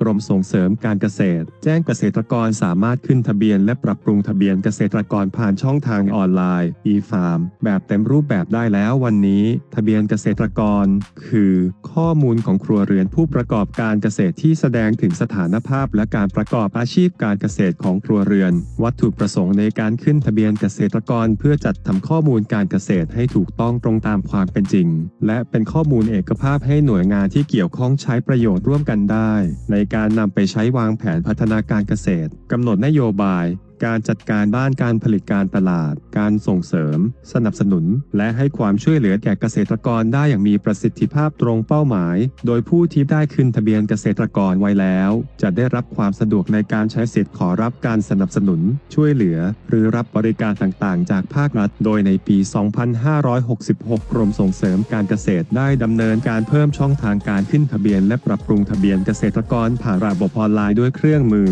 กรมส่งเสริมการเกษตร แจ้งเกษตรกรสามารถขึ้นทะเบียนและปรับปรุงทะเบียนเกษตรกรผ่านช่องทางออนไลน์ e-farm แบบเต็มรูปแบบได้แล้ววันนี้ ทะเบียนเกษตรกร คือ ข้อมูลของครัวเรือนผู้ประกอบการเกษตรที่แสดงถึงสถานภาพ และการประกอบอาชีพการเกษตรของครัวเรือน วัตถุประสงค์ในการขึ้นทะเบียนเกษตรกร เพื่อจัดทำข้อมูลการเกษตรให้ถูกต้องตรงตามความเป็นจริง และเป็นข้อมูลเอกภาพให้หน่วยงานที่เกี่ยวข้องใช้ประโยชน์ร่วมกันได้ ในการนำไปใช้วางแผนพัฒนาการเกษตรกำหนดนโยบาย การจัดการด้านการผลิตการตลาด การส่งเสริม สนับสนุน และให้ความช่วยเหลือแก่เกษตรกรได้อย่างมีประสิทธิภาพตรงเป้าหมาย โดยผู้ที่ได้ขึ้นทะเบียนเกษตรกรไว้แล้ว จะได้รับความสะดวกในการใช้สิทธิ์ขอรับการสนับสนุน ช่วยเหลือ หรือรับบริการต่างๆ จากภาครัฐ โดยในปี 2566 กรมส่งเสริมการเกษตรได้ดำเนินการเพิ่มช่องทางการขึ้นทะเบียน และปรับปรุงทะเบียนเกษตรกรผ่านระบบออนไลน์ด้วยเครื่องมือ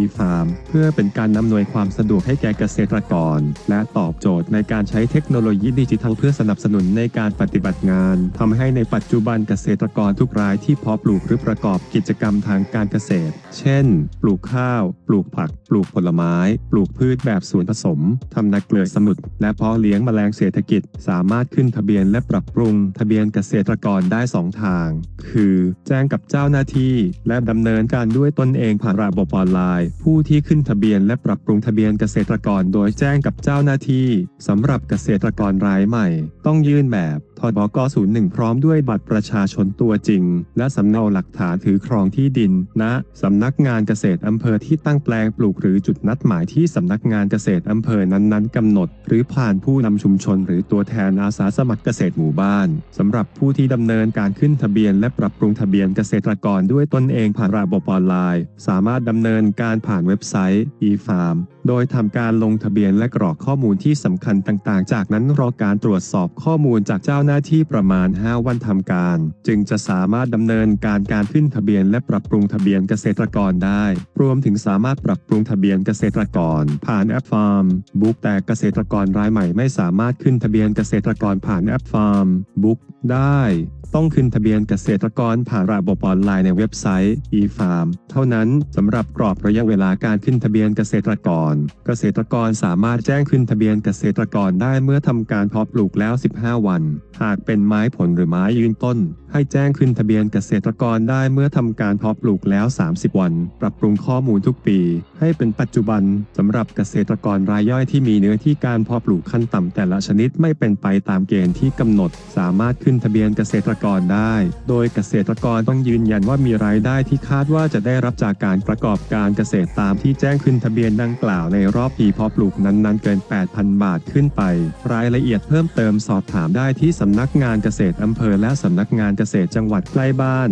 e-farm เพื่อเป็นการนำหน่วยความสะดวกให้แก่เกษตรกร และตอบโจทย์ในการใช้เทคโนโลยีดิจิทัลเพื่อสนับสนุนในการปฏิบัติงานทำให้ในปัจจุบันเกษตรกรทุกรายที่เพาะปลูกหรือประกอบกิจกรรมทางการเกษตร เช่น ปลูกข้าว ปลูกผัก ปลูกผลไม้ ปลูกพืชแบบสวนผสม ทำนาเกลือสมุทรและเพาะเลี้ยงแมลงเศรษฐกิจ สามารถขึ้นทะเบียนและปรับปรุง ทะเบียนเกษตรกรได้ 2 ทาง คือ แจ้งกับเจ้าหน้าที่ และดำเนินการด้วยตนเองผ่านระบบออนไลน์ ผู้ที่ขึ้นทะเบียนและปรับปรุงงทะเบียนเกษตรกรโดยแจ้งกับเจ้าหน้าที่สำหรับเกษตรกรรายใหม่ ต้องยื่นแบบทบก01 พร้อมด้วยบัตรประชาชนตัวจริง และสำเนาหลักฐานถือครองที่ดินณสำนักงานเกษตรอำเภอที่ตั้งแปลงปลูกหรือจุดนัดหมายที่สำนักงานเกษตรอำเภอนั้นๆกำหนด หรือผ่านผู้นำชุมชน หรือตัวแทนอาสาสมัครเกษตรหมู่บ้านสำหรับผู้ที่ดำเนินการขึ้นทะเบียน และปรับปรุงทะเบียนเกษตรกรด้วยตนเองผ่านระบบออนไลน์ สามารถดำเนินการผ่านเว็บไซต์ e-farm โดยทำการลงทะเบียนและกรอกข้อมูลที่สำคัญต่างๆ จากนั้นรอการตรวจสอบข้อมูลจากเจ้าหน้าที่ประมาณ 5 วันทำการ จึงจะสามารถดำเนินการการขึ้นทะเบียนและปรับปรุงทะเบียนเกษตรกรได้ รวมถึงสามารถปรับปรุงทะเบียนเกษตรกร ผ่านแอปฟาร์มบุ๊กแต่เกษตรกรรายใหม่ไม่สามารถขึ้นทะเบียนเกษตรกรผ่านแอปฟาร์มบุ๊กได้ ต้องขึ้นทะเบียนเกษตรกรผ่านระบบออนไลน์ในเว็บไซต์ e-farm เท่านั้นสำหรับกรอบระยะเวลาการขึ้นทะเบียนเกษตรกร เกษตรกรสามารถแจ้งขึ้นทะเบียนเกษตรกรได้เมื่อทำการเพาะปลูกแล้ว 15 วันหากเป็นไม้ผลหรือไม้ยืนต้น ให้แจ้งขึ้นทะเบียนเกษตรกรได้เมื่อทำการเพาะปลูกแล้ว 30 วัน ปรับปรุงข้อมูลทุกปี ให้เป็นปัจจุบันสำหรับเกษตรกรรายย่อยที่มีเนื้อที่การเพาะปลูกขั้นต่ำแต่ละชนิดไม่เป็นไปตามเกณฑ์ที่กำหนด สามารถขึ้นทะเบียนเกษตรกรได้ โดยเกษตรกรต้องยืนยันว่ามีรายได้ที่คาดว่าจะได้รับจากการประกอบการเกษตรตามที่แจ้งขึ้นทะเบียนดังกล่าวในรอบปีเพาะปลูกนั้นๆเกิน 8,000 บาทขึ้นไป รายละเอียดเพิ่มเติมสอบถามได้ที่สำนักงานเกษตรอำเภอและสำนักงานเกษตรจังหวัดใกล้บ้าน